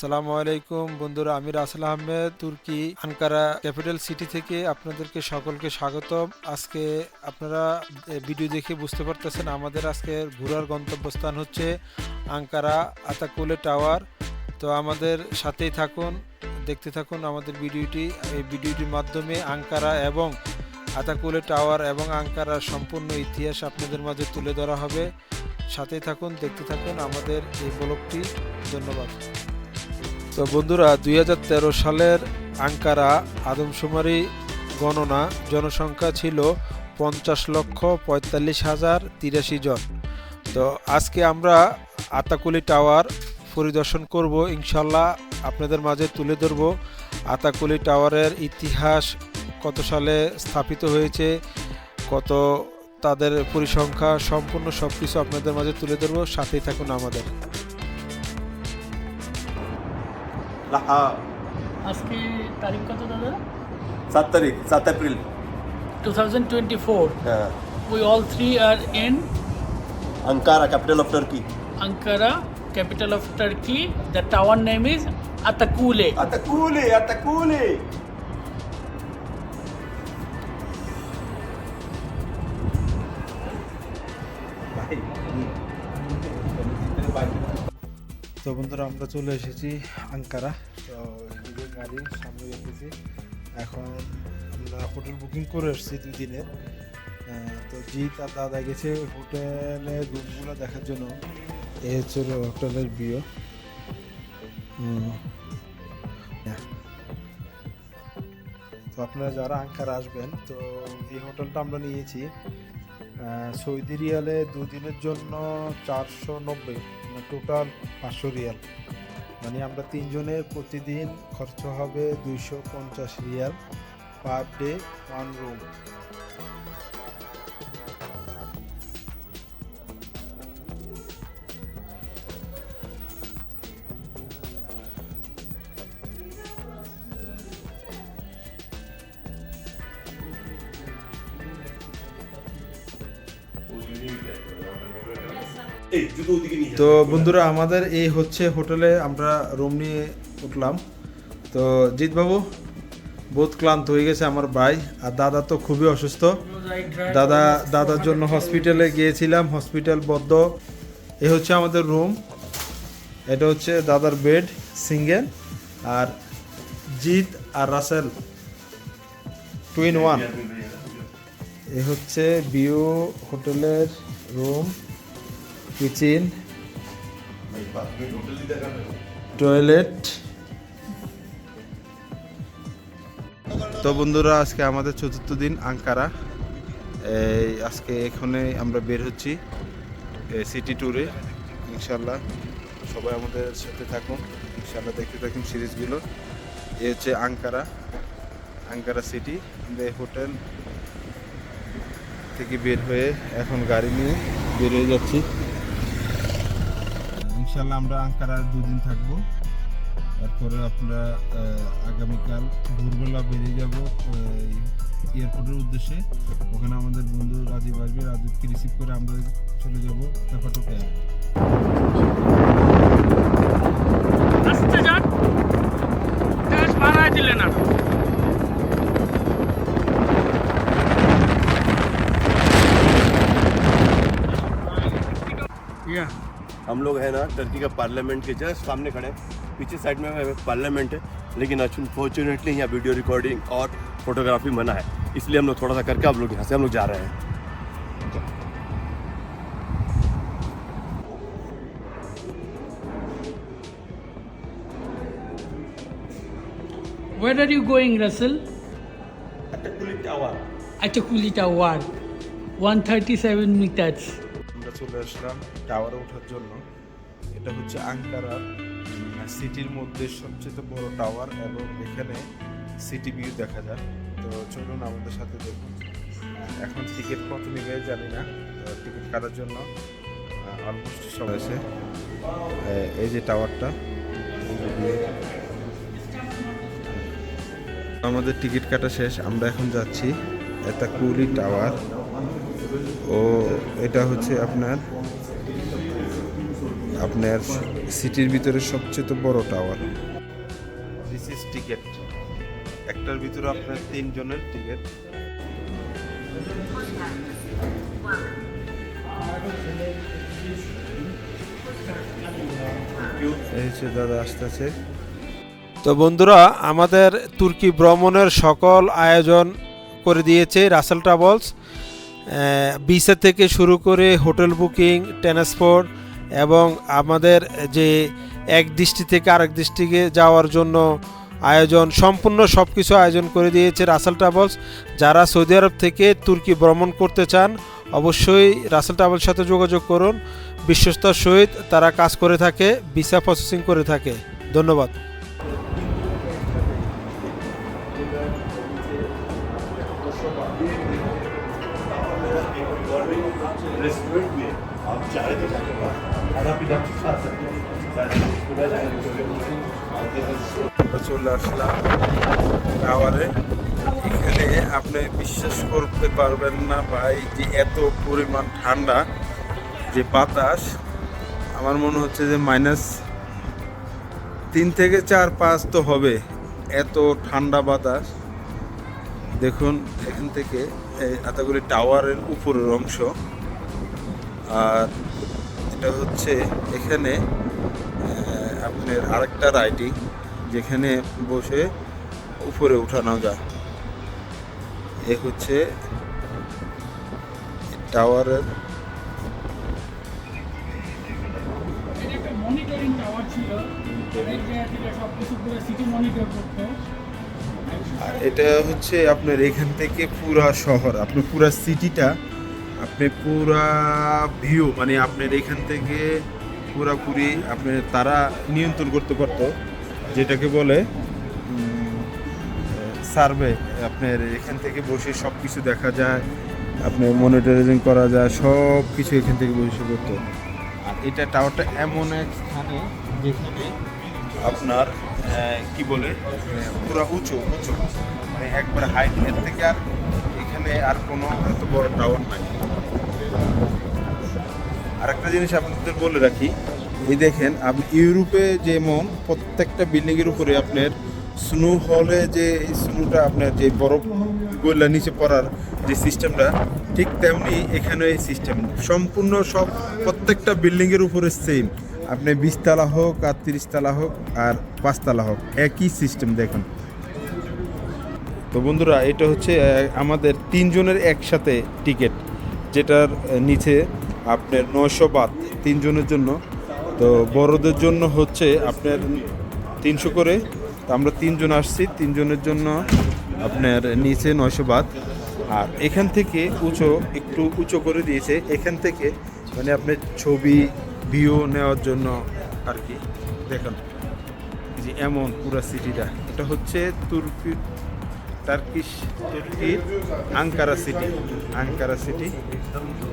আসসালামু আলাইকুম। বন্ধুরা, আমি রাসেল আহমেদ, তুর্কি আনকারা ক্যাপিটাল সিটি থেকে আপনাদেরকে সকলকে স্বাগতম। আজকে আপনারা ভিডিও দেখে বুঝতে পারতেছেন আমাদের আজকে ঘোরার গন্তব্যস্থান হচ্ছে আঙ্কারা আতাকুলে টাওয়ার। তো আমাদের সাথেই থাকুন, দেখতে থাকুন আমাদের ভিডিওটি। এই ভিডিওটির মাধ্যমে আঙ্কারা এবং আতাকুলে টাওয়ার এবং আঙ্কারার সম্পূর্ণ ইতিহাস আপনাদের মাঝে তুলে ধরা হবে। সাথেই থাকুন, দেখতে থাকুন আমাদের এই ব্লগটি। ধন্যবাদ। তো বন্ধুরা, দুই হাজার তেরো সালের আঙ্কারা আদমশুমারি গণনা, জনসংখ্যা ছিল পঞ্চাশ লক্ষ পঁয়তাল্লিশ হাজার তিরাশি জন। তো আজকে আমরা আতাকুলি টাওয়ার পরিদর্শন করব, ইনশাল্লাহ আপনাদের মাঝে তুলে ধরব। আতাকুলি টাওয়ারের ইতিহাস কত সালে স্থাপিত হয়েছে, কত তাদের পরিসংখ্যা সম্পূর্ণ সব কিছু আপনাদের মাঝে তুলে ধরবো, সাথেই থাকুন আমাদের। লাহা আজকে তারিখ কত দাদা সাত তারিখ সাত April two thousand twenty four হ্যাঁ we all three are in Ankara capital of Turkey Ankara, capital of Turkey. The tower name is Atakule. Atakule Atakule তো বন্ধুরা, আমরা চলে এসেছি আঙ্কারা। তো এদিকে গাড়ি সামনে রেখেছি এখন আমরা হোটেল বুকিং করে এসেছি দুই দিনের। তো জিৎ আর দাদা গেছে হোটেলে রুমগুলো দেখার জন্য। এ হচ্ছে হোটেলের বিয়ে তো আপনারা যারা আঙ্কারা আসবেন, তো এই হোটেলটা আমরা নিয়েছি সৌদি রিয়ালে দুদিনের জন্য চারশো নব্বই। টোটাল পাঁচশো রিয়াল। মানে আমরা তিনজনের প্রতিদিন খরচ হবে দুইশো পঞ্চাশ riyal per day one room তো বন্ধুরা, আমাদের এই হচ্ছে হোটেলে আমরা রুম নিয়ে উঠলাম। তো জিৎ বাবু বহুত ক্লান্ত হয়ে গেছে আমার ভাই, আর দাদা তো খুবই অসুস্থ। দাদা, দাদার জন্য হসপিটালে গিয়েছিলাম হসপিটাল বদ্ধ। এ হচ্ছে আমাদের রুম এটা হচ্ছে দাদার বেড সিঙ্গেল আর জিৎ আর রাসেল টুইন ওয়ান এ হচ্ছে বিও হোটেলের রুম কিচেন টয়লেট। তো বন্ধুরা আজকে আমাদের চতুর্থ দিন আঙ্কারা। এই আজকে এখানে আমরা বের হচ্ছি সিটি ট্যুরে ইনশাল্লাহ সবাই আমাদের সাথে থাকুন ইনশাল্লাহ দেখতে থাকুন সিরিজগুলো। এ হচ্ছে আঙ্কারা আঙ্কারা সিটি আমরা এই হোটেল থেকে বের হয়ে এখন গাড়ি নিয়ে বের হয়ে যাচ্ছি। ইনশাল্লাহ আমরা আঙ্কারার দুদিন থাকব। তারপরে আমরা আগামীকাল ভোরবেলা বেরিয়ে যাব এয়ারপোর্টের উদ্দেশ্যে। ওখানে আমাদের বন্ধু রাজীব আসবে, রাজীবকে রিসিভ করে আমরা চলে যাব ভাড়ায় দিলে না या हम लोग हैं ना टर्की का पार्लियामेंट के जस्ट सामने खड़े हैं पीछे साइड में पार्लियामेंट है लेकिन अनफॉर्चुनेटली यहाँ वीडियो रिकॉर्डिंग और फोटोग्राफी मना है इसलिए हम लोग थोड़ा सा करके आप लोग यहाँ से हम लोग जा रहे हैं Where are you going, Russell? Atakuli Tower. Atakuli Tower, 137 meters. আমরা চলে আসলাম টাওয়ারে ওঠার জন্য। এটা হচ্ছে আঙ্কারার সিটির মধ্যে সবচেয়ে বড় টাওয়ার এবং এখানে সিটি ভিউ দেখা যায়। তো চলুন আমাদের সাথে দেখুন। এখন টিকিট কত নেবে জানি না। টিকিট কাটার জন্য অলমোস্ট সব আছে এই যে টাওয়ারটা। আমাদের টিকিট কাটা শেষ। আমরা এখন যাচ্ছি এটা কুলি টাওয়ার ও এটা হচ্ছে আপনার আপনার সিটির ভিতরে সবচেয়ে তো বড় টাওয়ার দিস ইজ টিকেট একটার ভিতরে আপনার তিনজনের টিকিট এই হচ্ছে দাদা আসতেছে। তো বন্ধুরা আমাদের তুর্কি ভ্রমণের সকল আয়োজন করে দিয়েছে রাসেল ট্রাভেলস। ভিসা থেকে শুরু করে হোটেল বুকিং, ট্রান্সপোর্ট এবং আমাদের যে এক দৃষ্টি থেকে আরেক দৃষ্টিকে যাওয়ার জন্য আয়োজন, সম্পূর্ণ সব কিছু আয়োজন করে দিয়েছে রাসেল ট্রাভেলস। যারা সৌদি আরব থেকে তুর্কি ভ্রমণ করতে চান, অবশ্যই রাসেল ট্রাভেলস সাথে যোগাযোগ করুন। বিশ্বস্তার সহিত তারা কাজ করে থাকে ভিসা প্রসেসিং করে থাকে। ধন্যবাদ। আসলাম টাওয়ারে। এখানে আপনি বিশ্বাস করতে পারবেন না ভাই যে এত পরিমাণ ঠান্ডা, যে বাতাস। আমার মনে হচ্ছে যে মাইনাস তিন থেকে চার পাঁচ তো হবে এত ঠান্ডা বাতাস। দেখুন, এখান থেকে এই এতগুলি টাওয়ারের উপরের অংশ। আর এটা হচ্ছে এখানে আপনার আরেকটা রাইডিং যেখানে বসে উপরে উঠানো যায়। এ হচ্ছে টাওয়ারের মনিটরিং টাওয়ার ছিল সিটি আর এটা হচ্ছে আপনার এখান থেকে পুরা শহর আপনার পুরা সিটিটা আপনি পুরা ভিউ মানে আপনার এখান থেকে পুরাপুরি আপনি তারা নিয়ন্ত্রণ করতে পারতো, যেটাকে বলে সার্ভে আপনার এখান থেকে বসে সব কিছু দেখা যায় আপনার মনিটরিং করা যায় সব কিছু এখান থেকে বসে করতো। আর এটা টাওয়ারটা এমন এক স্থানে যেখানে আপনার কি বলে, পুরো উঁচু উঁচু। মানে একবার হাইট এর থেকে আর এখানে আর কোনো এত বড় টাওয়ার নাই। আর একটা জিনিস আপনাদের বলে রাখি, এই দেখেন আপনি ইউরোপে যেমন প্রত্যেকটা বিল্ডিংয়ের উপরে আপনার স্নো হলে যে স্নোটা আপনার যে বরফ গোল্লা নিচে পড়ার যে সিস্টেমটা ঠিক তেমনি এখানে এই সিস্টেম সম্পূর্ণ সব প্রত্যেকটা বিল্ডিংয়ের উপরে সেম আপনি বিশতলা হোক আর তিরিশতলা হোক আর পাঁচতলা হোক, একই সিস্টেম দেখুন। তো বন্ধুরা, এটা হচ্ছে আমাদের তিনজনের একসাথে টিকিট, যেটার নিচে আপনার নয়শো বাদ, তিনজনের জন্য। তো বড়দের জন্য হচ্ছে আপনার তিনশো করে, তো আমরা তিনজন আসছি, তিনজনের জন্য আপনার নিচে নয়শো বাদ। আর এখান থেকে উঁচু, একটু উঁচু করে দিয়েছে, এখান থেকে মানে আপনার ছবি, ভিউ নেওয়ার জন্য আর কি। দেখুন যে এমন পুরা সিটিটা, এটা হচ্ছে তুর্কি টার্কিশ তুর্কির আঙ্কারা সিটি আঙ্কারা সিটি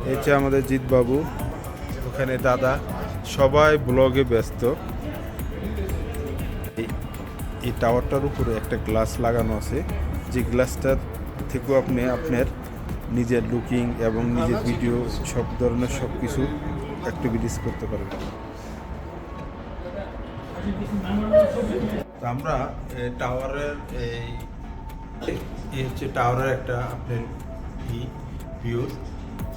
হচ্ছে আমাদের জিৎবাবু ওখানে দাদা, সবাই ব্লগে ব্যস্ত। এই- টাওয়ারটার উপরে একটা গ্লাস লাগানো আছে। যে গ্লাসটার থেকেও আপনি আপনার নিজের লুকিং এবং নিজের ভিডিও সব ধরনের সব কিছু অ্যাক্টিভিটিস করতে পারবেন আমরা টাওয়ারের এই এই হচ্ছে টাওয়ারের একটা আপনার ই ভিউ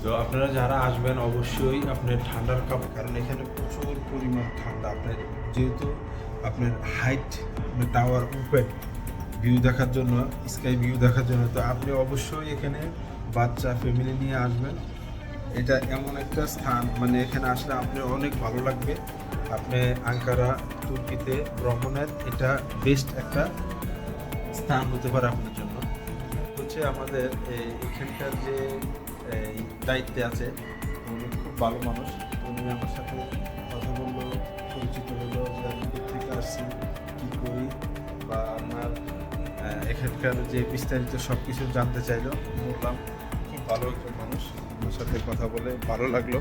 তো আপনারা যারা আসবেন, অবশ্যই আপনার ঠান্ডার কাপ কারণ এখানে প্রচুর পরিমাণ ঠান্ডা। আপনার যেহেতু আপনার হাইট টাওয়ার উপরে ভিউ দেখার জন্য স্কাই ভিউ দেখার জন্য। তো আপনি অবশ্যই এখানে বাচ্চা ফ্যামিলি নিয়ে আসবেন। এটা এমন একটা স্থান মানে এখানে আসলে আপনার অনেক ভালো লাগবে। আপনি আঙ্কারা, তুর্কিতে ভ্রমণের এটা বেস্ট একটা স্থান হতে পারে আপনার জন্য। হচ্ছে আমাদের এখানকার যে দায়িত্বে আছে উনি খুব ভালো মানুষ। উনি আমার সাথে কথা বলল পরিচিত হলো যে আমি কোথেকে আসছি কী করি বা আমার এখানকার যে বিস্তারিত সব কিছু জানতে চাইলো বললাম খুব ভালো একজন মানুষ। ওনার সাথে কথা বলে ভালো লাগল।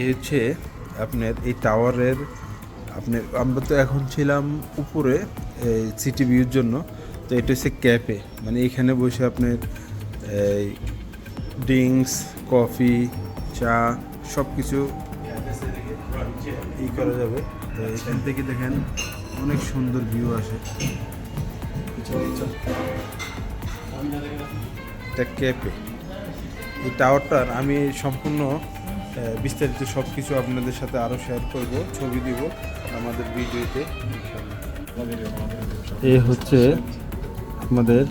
এই হচ্ছে আপনার এই টাওয়ারের, আপনার আমরা তো এখন ছিলাম উপরে সিটি ভিউর জন্য। তো এটা হচ্ছে ক্যাফে মানে এখানে বসে আপনার ড্রিঙ্কস কফি চা সব কিছু ই করা যাবে। তো এখান থেকে দেখেন অনেক সুন্দর ভিউ আসে। এটা ক্যাপে এই টাওয়ারটার আমি সম্পূর্ণ বিস্তারিত সব কিছু আপনাদের সাথে আরও শেয়ার করব ছবি দিব আমাদের ভিডিওতে। এ হচ্ছে আমাদের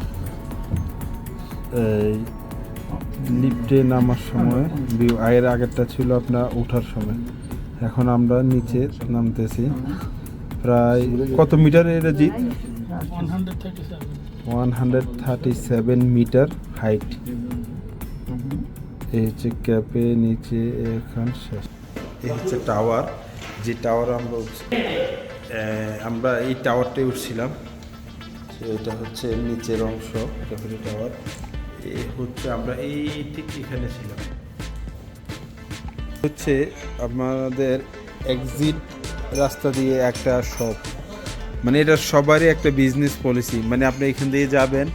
এই লিফটে নামার সময়। ভিউ আয়ের আগেরটা ছিল আপনার ওঠার সময়। এখন আমরা নিচে নামতেছি। প্রায় কত মিটার এটা Jeet? One hundred thirty seven one hundred thirty seven metre height এই হচ্ছে ক্যাপে নিচে এখান শেষ। এই হচ্ছে টাওয়ার, যে টাওয়ার আমরা আমরা এই টাওয়ারটাই উঠছিলাম। এটা হচ্ছে নিচের অংশ ক্যাফেটে টাওয়ার। এই হচ্ছে আমরা এই ঠিক এখানে ছিলাম। হচ্ছে আমাদের এক্সিট রাস্তা দিয়ে একটা শপ মানে এটা সবারই একটা বিজনেস পলিসি মানে আপনি এখান দিয়ে যাবেন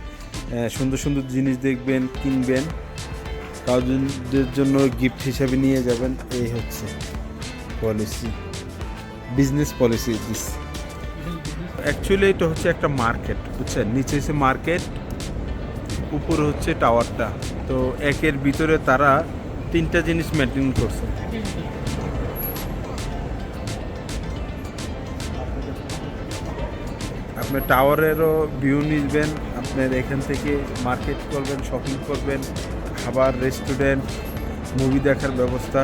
সুন্দর সুন্দর জিনিস দেখবেন, কিনবেন। কাউদের জন্য গিফট হিসাবে নিয়ে যাবেন। এই হচ্ছে policy business policy this actually এটা হচ্ছে একটা মার্কেট বুঝছেন? নিচে হচ্ছে মার্কেট উপরে হচ্ছে টাওয়ারটা তো একের ভিতরে তারা তিনটা জিনিস মেনটেন করছে। আপনার টাওয়ারেরও ভিউ নিবেন, আপনার এখান থেকে মার্কেট করবেন শপিং করবেন। খাবার রেস্টুরেন্ট মুভি দেখার ব্যবস্থা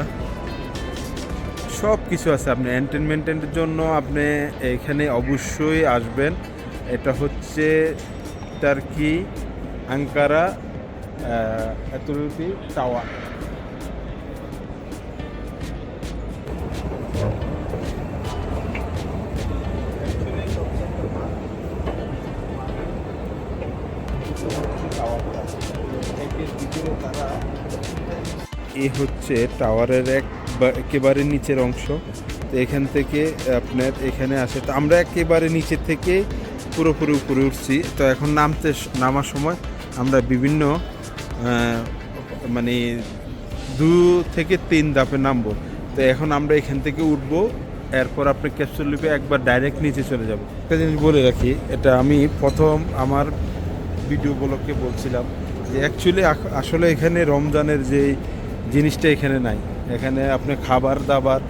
সব কিছু আছে। আপনি এন্টারটেনমেন্টের জন্য আপনি এখানে অবশ্যই আসবেন। এটা হচ্ছে টার্কি আঙ্কারা অ্যাথরিটি টাওয়ার এই হচ্ছে টাওয়ারের এক একেবারে নিচের অংশ। তো এখান থেকে আপনার এখানে আসে। তো আমরা একেবারে নিচে থেকে পুরোপুরি উপরে উঠছি। তো এখন নামতে নামার সময় আমরা বিভিন্ন মানে দু থেকে তিন ধাপে নামবো। তো এখন আমরা এখান থেকে উঠবো। এরপর আপনি ক্যাপসুল লিপে একবার ডাইরেক্ট নিচে চলে যাব। একটা জিনিস বলে রাখি, এটা আমি প্রথম আমার ভিডিও ব্লগকে বলছিলাম। যে অ্যাকচুয়ালি আসলে এখানে রমজানের যে জিনিসটা এখানে নাই। এখানে আপনি খাবার দাবার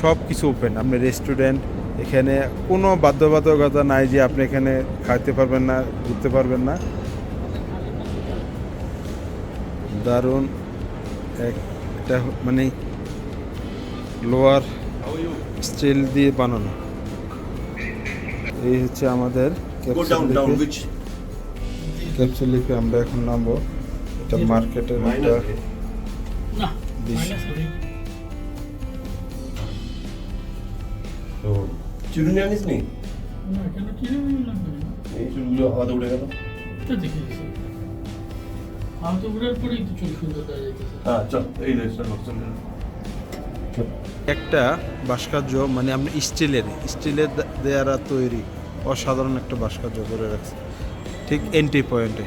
সব কিছু ওপেন আপনি রেস্টুরেন্ট এখানে কোনো বাধ্যবাধকতা নাই যে আপনি এখানে খাইতে পারবেন না ঘুরতে পারবেন না। দারুণ এক এটা মানে লোয়ার স্টিল দিয়ে বানানো। এই হচ্ছে আমাদের ক্যাপসুল লিখে আমরা এখন নামবো। এটা মার্কেটের একটা এই একটা ভাস্কর্য মানে আপনি স্টিলের স্টিলের দেয়ারা তৈরি। অসাধারণ একটা ভাস্কর্য করে রাখছে। ঠিক এন্ট্রি পয়েন্টে